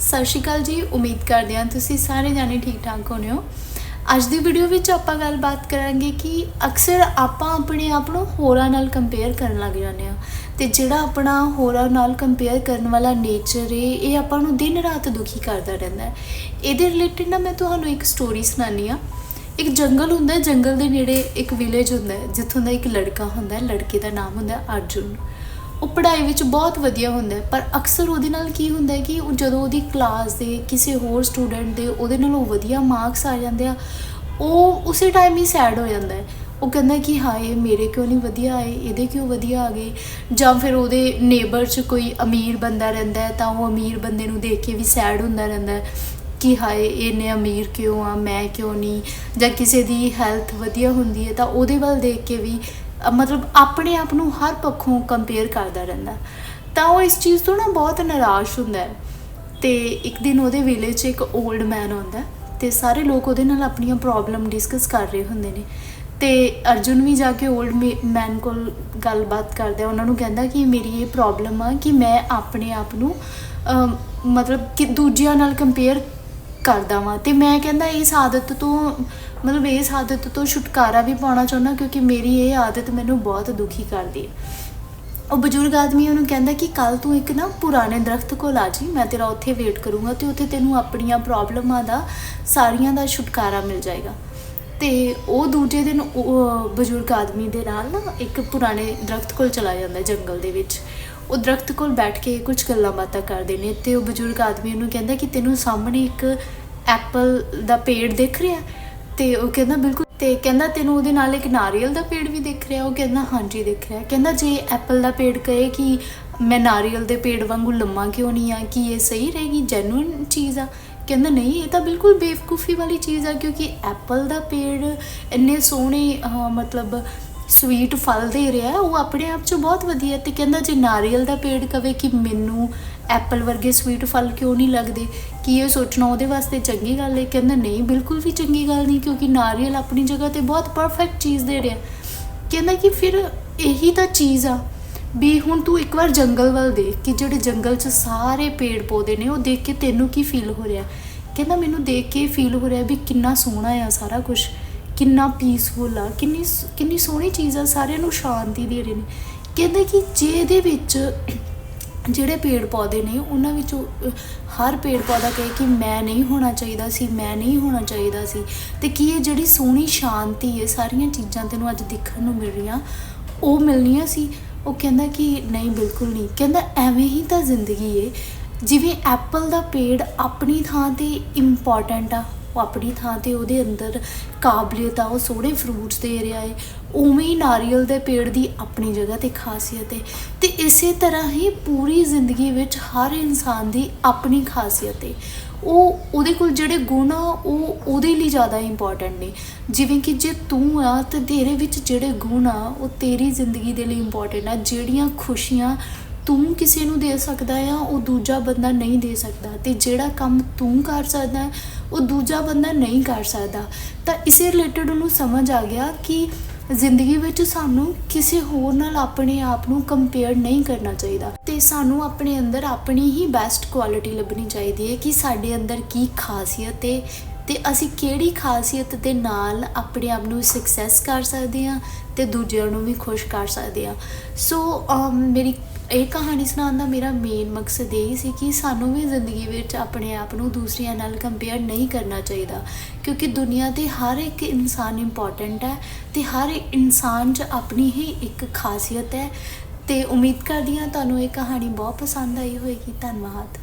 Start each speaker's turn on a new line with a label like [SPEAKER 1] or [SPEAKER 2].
[SPEAKER 1] ਸਤਿ ਸ਼੍ਰੀ ਅਕਾਲ ਜੀ, ਉਮੀਦ ਕਰਦੇ ਹਾਂ ਤੁਸੀਂ ਸਾਰੇ ਜਾਣੇ ਠੀਕ ਠਾਕ ਹੋਣੇ ਹੋ। ਅੱਜ ਦੀ ਵੀਡੀਓ ਵਿੱਚ ਆਪਾਂ ਗੱਲਬਾਤ ਕਰਾਂਗੇ ਕਿ ਅਕਸਰ ਆਪਾਂ ਆਪਣੇ ਆਪ ਨੂੰ ਹੋਰਾਂ ਨਾਲ ਕੰਪੇਅਰ ਕਰਨ ਲੱਗ ਜਾਂਦੇ ਹਾਂ ਤੇ ਜਿਹੜਾ ਆਪਣਾ ਹੋਰਾਂ ਨਾਲ ਕੰਪੇਅਰ ਕਰਨ ਵਾਲਾ ਨੇਚਰ ਏ, ਇਹ ਆਪਾਂ ਨੂੰ ਦਿਨ ਰਾਤ ਦੁਖੀ ਕਰਦਾ ਰਹਿੰਦਾ ਹੈ। ਇਹਦੇ ਰਿਲੇਟਡ ਨਾ ਮੈਂ ਤੁਹਾਨੂੰ ਇੱਕ ਸਟੋਰੀ ਸੁਣਾਉਂਦੀ ਆ ਇੱਕ ਜੰਗਲ ਹੁੰਦਾ ਹੈ, ਜੰਗਲ ਦੇ ਨੇੜੇ ਇੱਕ ਵਿਲੇਜ ਹੁੰਦਾ ਹੈ, ਜਿੱਥੋਂ ਦਾ ਇੱਕ ਲੜਕਾ ਹੁੰਦਾ ਹੈ, ਲੜਕੇ ਦਾ ਨਾਮ ਹੁੰਦਾ ਹੈ ਅਰਜੁਨ। ਉਹ ਪੜ੍ਹਾਈ ਵਿੱਚ ਬਹੁਤ ਵਧੀਆ ਹੁੰਦਾ ਹੈ, ਪਰ ਅਕਸਰ ਉਹਦੇ ਨਾਲ ਕੀ ਹੁੰਦਾ ਹੈ ਕਿ ਉਹ ਜਦੋਂ ਉਹਦੀ ਕਲਾਸ ਦੇ ਕਿਸੇ ਹੋਰ ਸਟੂਡੈਂਟ ਦੇ ਉਹਦੇ ਨਾਲੋਂ ਵਧੀਆ ਮਾਰਕਸ ਆ ਜਾਂਦੇ ਆ, ਉਹ ਉਸੇ ਟਾਈਮ ਹੀ ਸੈਡ ਹੋ ਜਾਂਦਾ ਹੈ। ਉਹ ਕਹਿੰਦਾ ਕਿ ਹਾਏ ਮੇਰੇ ਕਿਉਂ ਨਹੀਂ ਵਧੀਆ ਆਏ, ਇਹਦੇ ਕਿਉਂ ਵਧੀਆ ਆ ਗਏ? ਜਾਂ ਫਿਰ ਉਹਦੇ ਨੇਬਰ 'ਚ ਕੋਈ ਅਮੀਰ ਬੰਦਾ ਰਹਿੰਦਾ ਹੈ, ਤਾਂ ਉਹ ਅਮੀਰ ਬੰਦੇ ਨੂੰ ਦੇਖ ਕੇ ਵੀ ਸੈਡ ਹੁੰਦਾ ਰਹਿੰਦਾ ਹੈ ਕਿ ਹਾਏ, ਇਹਨੇ ਅਮੀਰ ਕਿਉਂ ਆ, ਮੈਂ ਕਿਉਂ ਨਹੀਂ? ਜਾਂ ਕਿਸੇ ਦੀ ਹੈਲਥ ਵਧੀਆ ਹੁੰਦੀ ਹੈ, ਤਾਂ ਉਹਦੇ ਵੱਲ ਦੇਖ ਕੇ ਵੀ ਮਤਲਬ ਆਪਣੇ ਆਪ ਨੂੰ ਹਰ ਪੱਖੋਂ ਕੰਪੇਅਰ ਕਰਦਾ ਰਹਿੰਦਾ। ਤਾਂ ਉਹ ਇਸ ਚੀਜ਼ ਤੋਂ ਨਾ ਬਹੁਤ ਨਿਰਾਸ਼ ਹੁੰਦਾ ਹੈ। ਤੇ ਇੱਕ ਦਿਨ ਉਹਦੇ ਵਿਲੇਜ 'ਚ ਇੱਕ 올ਡ ਮੈਨ ਆਉਂਦਾ ਹੈ ਤੇ ਸਾਰੇ ਲੋਕ ਉਹਦੇ ਨਾਲ ਆਪਣੀਆਂ ਪ੍ਰੋਬਲਮ ਡਿਸਕਸ ਕਰ ਰਹੇ ਹੁੰਦੇ ਨੇ। ਤੇ ਅਰਜੁਨ ਵੀ ਜਾ ਕੇ 올ਡ ਮੈਨ ਕੋਲ ਗੱਲਬਾਤ ਕਰਦਾ ਉਹਨਾਂ ਨੂੰ ਕਹਿੰਦਾ ਕਿ ਮੇਰੀ ਇਹ ਪ੍ਰੋਬਲਮ ਆ ਕਿ ਮੈਂ ਆਪਣੇ ਆਪ ਨੂੰ ਮਤਲਬ ਕਿ ਦੂਜਿਆਂ ਨਾਲ ਕੰਪੇਅਰ ਕਰਦਾ ਵਾਂ। ਤੇ ਮੈਂ ਕਹਿੰਦਾ, ਇਸ ਆਦਤ ਤੋਂ, ਮਤਲਬ ਇਸ ਆਦਤ ਤੋਂ ਛੁਟਕਾਰਾ ਵੀ ਪਾਉਣਾ ਚਾਹੁੰਦਾ, ਕਿਉਂਕਿ ਮੇਰੀ ਇਹ ਆਦਤ ਮੈਨੂੰ ਬਹੁਤ ਦੁਖੀ ਕਰਦੀ ਹੈ। ਉਹ ਬਜ਼ੁਰਗ ਆਦਮੀ ਉਹਨੂੰ ਕਹਿੰਦਾ ਕਿ ਕੱਲ ਤੂੰ ਇੱਕ ਨਾ ਪੁਰਾਣੇ ਦਰਖਤ ਕੋਲ ਆ ਜੀ, ਮੈਂ ਤੇਰਾ ਉੱਥੇ ਵੇਟ ਕਰੂੰਗਾ ਤੇ ਉੱਥੇ ਤੈਨੂੰ ਆਪਣੀਆਂ ਪ੍ਰੋਬਲਮਾਂ ਦਾ, ਸਾਰੀਆਂ ਦਾ ਛੁਟਕਾਰਾ ਮਿਲ ਜਾਏਗਾ। ਤੇ ਉਹ ਦੂਜੇ ਦਿਨ ਉਹ ਬਜ਼ੁਰਗ ਆਦਮੀ ਦੇ ਨਾਲ ਨਾ ਇੱਕ ਪੁਰਾਣੇ ਦਰਖਤ ਕੋਲ ਚਲਾ ਜਾਂਦਾ ਜੰਗਲ ਦੇ ਵਿੱਚ। ਉਹ ਦਰਖਤ ਕੋਲ ਬੈਠ ਕੇ ਕੁਝ ਗੱਲਾਂ ਬਾਤਾਂ ਕਰਦੇ ਨੇ ਤੇ ਉਹ ਬਜ਼ੁਰਗ ਆਦਮੀ ਉਹਨੂੰ ਕਹਿੰਦਾ ਕਿ ਤੈਨੂੰ ਸਾਹਮਣੇ ਇੱਕ ਐਪਲ ਦਾ ਪੇੜ ਦਿਖ ਰਿਹਾ ਤੇ ਉਹ ਕਹਿੰਦਾ, ਬਿਲਕੁਲ। ਤੇ ਕਹਿੰਦਾ, ਤੈਨੂੰ ਉਹਦੇ ਨਾਲ ਇੱਕ ਨਾਰੀਅਲ ਦਾ ਪੇੜ ਵੀ ਦਿਖ ਰਿਹਾ ਉਹ ਕਹਿੰਦਾ, ਹਾਂਜੀ, ਦਿਖ ਰਿਹਾ ਕਹਿੰਦਾ, ਜੇ ਐਪਲ ਦਾ ਪੇੜ ਕਹੇ ਕਿ ਮੈਂ ਨਾਰੀਅਲ ਦੇ ਪੇੜ ਵਾਂਗੂ ਲੰਮਾ ਕਿਉਂ ਨਹੀਂ ਆ ਕਿ ਇਹ ਸਹੀ ਰਹੇਗੀ ਜੈਨੂਇਨ ਚੀਜ਼ ਆ? ਕਹਿੰਦਾ, ਨਹੀਂ, ਇਹ ਤਾਂ ਬਿਲਕੁਲ ਬੇਵਕੂਫੀ ਵਾਲੀ ਚੀਜ਼ ਆ, ਕਿਉਂਕਿ ਐਪਲ ਦਾ ਪੇੜ ਇੰਨੇ ਸੋਹਣੇ ਮਤਲਬ ਸਵੀਟ ਫਲ ਦੇ ਰਿਹਾ ਉਹ ਆਪਣੇ ਆਪ 'ਚ ਬਹੁਤ ਵਧੀਆ ਤੇ ਕਹਿੰਦਾ ਜੇ ਨਾਰੀਅਲ ਦਾ ਪੇੜ ਕਵੇ ਕਿ ਮੈਨੂੰ ਐਪਲ ਵਰਗੇ ਸਵੀਟ ਫਲ ਕਿਉਂ ਨਹੀਂ ਲੱਗਦੇ, ਕੀ ਇਹ ਸੋਚਣਾ ਉਹਦੇ ਵਾਸਤੇ ਚੰਗੀ ਗੱਲ ਹੈ? ਕਹਿੰਦਾ ਨਹੀਂ, ਬਿਲਕੁਲ ਵੀ ਚੰਗੀ ਗੱਲ ਨਹੀਂ, ਕਿਉਂਕਿ ਨਾਰੀਅਲ ਆਪਣੀ ਜਗ੍ਹਾ ਤੇ ਬਹੁਤ ਪਰਫੈਕਟ ਚੀਜ਼ ਦੇ ਰਿਹਾ ਕਹਿੰਦਾ ਕਿ ਫਿਰ ਇਹੀ ਤਾਂ ਚੀਜ਼ ਆ ਵੀ ਹੁਣ ਤੂੰ ਇੱਕ ਵਾਰ ਜੰਗਲ ਵੱਲ ਦੇਖ ਕਿ ਜਿਹੜੇ ਜੰਗਲ 'ਚ ਸਾਰੇ ਪੇੜ ਪੌਦੇ ਨੇ, ਉਹ ਦੇਖ ਕੇ ਤੈਨੂੰ ਕੀ ਫੀਲ ਹੋ ਰਿਹਾ ਕਹਿੰਦਾ ਮੈਨੂੰ ਦੇਖ ਕੇ ਫੀਲ ਹੋ ਰਿਹਾ ਵੀ ਕਿੰਨਾ ਸੋਹਣਾ ਆ ਸਾਰਾ ਕੁਝ ਕਿੰਨਾ ਪੀਸਫੁਲ ਆ, ਕਿੰਨੀ ਸ- ਕਿੰਨੀ ਸੋਹਣੀ ਚੀਜ਼ ਆ, ਸਾਰਿਆਂ ਨੂੰ ਸ਼ਾਂਤੀ ਦੇ ਰਹੇ ਨੇ। ਕਹਿੰਦਾ ਕਿ ਜੇ ਇਹਦੇ ਵਿੱਚ ਜਿਹੜੇ ਪੇੜ ਪੌਦੇ ਨੇ, ਉਹਨਾਂ ਵਿੱਚੋਂ ਹਰ ਪੇੜ ਪੌਦਾ ਕਹੇ ਕਿ ਮੈਂ ਨਹੀਂ ਹੋਣਾ ਚਾਹੀਦਾ ਸੀ, ਮੈਂ ਨਹੀਂ ਹੋਣਾ ਚਾਹੀਦਾ ਸੀ, ਤੇ ਕੀ ਇਹ ਜਿਹੜੀ ਸੋਹਣੀ ਸ਼ਾਂਤੀ ਹੈ, ਸਾਰੀਆਂ ਚੀਜ਼ਾਂ ਤੈਨੂੰ ਅੱਜ ਦੇਖਣ ਨੂੰ ਮਿਲ ਰਹੀਆਂ, ਉਹ ਮਿਲਣੀਆਂ ਸੀ? ਉਹ ਕਹਿੰਦਾ ਕਿ ਨਹੀਂ, ਬਿਲਕੁਲ ਨਹੀਂ। ਕਹਿੰਦਾ ਐਵੇਂ ਹੀ ਤਾਂ ਜ਼ਿੰਦਗੀ ਏ, ਜਿਵੇਂ ਐਪਲ ਦਾ ਪੇੜ ਆਪਣੀ ਥਾਂ ਤੇ ਇੰਪੋਰਟੈਂਟ ਆ ਉਹ ਆਪਣੀ ਥਾਂ ਤੇ ਉਹਦੇ ਅੰਦਰ ਕਾਬਲੀਅਤ ਆ, ਉਹ ਸੋਹਣੇ ਫਰੂਟਸ ਦੇ ਰਿਹਾ ਏ। ਉਵੇਂ ਹੀ ਨਾਰੀਅਲ ਦੇ ਪੇੜ ਦੀ ਆਪਣੀ ਜਗ੍ਹਾ ਤੇ ਖਾਸੀਅਤ ਏ। ਤੇ ਇਸੇ ਤਰ੍ਹਾਂ ਹੀ ਪੂਰੀ ਜ਼ਿੰਦਗੀ ਵਿੱਚ ਹਰ ਇਨਸਾਨ ਦੀ ਆਪਣੀ ਖਾਸੀਅਤ ਏ। ਉਹ, ਉਹਦੇ ਕੋਲ ਜਿਹੜੇ ਗੁਣ ਆ, ਉਹ ਉਹਦੇ ਲਈ ਜ਼ਿਆਦਾ ਇੰਪੋਰਟੈਂਟ ਨੇ। ਜਿਵੇਂ ਕਿ ਜੇ ਤੂੰ ਆ, ਤੇ ਤੇਰੇ ਵਿੱਚ ਜਿਹੜੇ ਗੁਣ ਆ, ਉਹ ਤੇਰੀ ਜ਼ਿੰਦਗੀ ਦੇ ਲਈ ਇੰਪੋਰਟੈਂਟ ਆ। ਜਿਹੜੀਆਂ ਖੁਸ਼ੀਆਂ ਤੂੰ ਕਿਸੇ ਨੂੰ ਦੇ ਸਕਦਾ ਆ, ਉਹ ਦੂਜਾ ਬੰਦਾ ਨਹੀਂ ਦੇ ਸਕਦਾ। ਤੇ ਜਿਹੜਾ ਕੰਮ ਤੂੰ ਕਰ ਸਕਦਾ, ਉਹ ਦੂਜਾ ਬੰਦਾ ਨਹੀਂ ਕਰ ਸਕਦਾ। ਤਾਂ ਇਸੇ ਰਿਲੇਟਡ ਉਹਨੂੰ ਸਮਝ ਆ ਗਿਆ ਕਿ ਜ਼ਿੰਦਗੀ ਵਿੱਚ ਸਾਨੂੰ ਕਿਸੇ ਹੋਰ ਨਾਲ ਆਪਣੇ ਆਪ ਨੂੰ ਕੰਪੇਅਰ ਨਹੀਂ ਕਰਨਾ ਚਾਹੀਦਾ। ਤੇ ਸਾਨੂੰ ਆਪਣੇ ਅੰਦਰ ਆਪਣੀ ਹੀ ਬੈਸਟ ਕੁਆਲਿਟੀ ਲੱਭਣੀ ਚਾਹੀਦੀ ਹੈ ਕਿ ਸਾਡੇ ਅੰਦਰ ਕੀ ਖਾਸੀਅਤ ਹੈ ਤੇ ਅਸੀਂ ਕਿਹੜੀ ਖਾਸੀਅਤ ਦੇ ਨਾਲ ਆਪਣੇ ਆਪ ਨੂੰ ਸਕਸੈਸ ਕਰ ਸਕਦੇ ਹਾਂ ਤੇ ਦੂਜਿਆਂ ਨੂੰ ਵੀ ਖੁਸ਼ ਕਰ ਸਕਦੇ ਹਾਂ। ਸੋ ਮੇਰੀ ਇਹ ਕਹਾਣੀ ਸੁਣਾਉਣ ਦਾ ਮੇਰਾ ਮੇਨ ਮਕਸਦ ਇਹ ਸੀ ਕਿ ਸਾਨੂੰ ਵੀ ਜ਼ਿੰਦਗੀ ਵਿੱਚ ਆਪਣੇ ਆਪ ਨੂੰ ਦੂਸਰਿਆਂ ਨਾਲ ਕੰਪੇਅਰ ਨਹੀਂ ਕਰਨਾ ਚਾਹੀਦਾ, ਕਿਉਂਕਿ ਦੁਨੀਆ ਤੇ ਹਰ ਇੱਕ ਇਨਸਾਨ ਇੰਪੋਰਟੈਂਟ ਹੈ ਤੇ ਹਰ ਇਨਸਾਨ 'ਚ ਆਪਣੀ ਹੀ ਇੱਕ ਖਾਸੀਅਤ ਹੈ। ਤੇ ਉਮੀਦ ਕਰਦੀ ਹਾਂ ਤੁਹਾਨੂੰ ਇਹ ਕਹਾਣੀ ਬਹੁਤ ਪਸੰਦ ਆਈ ਹੋਵੇਗੀ ਧੰਨਵਾਦ।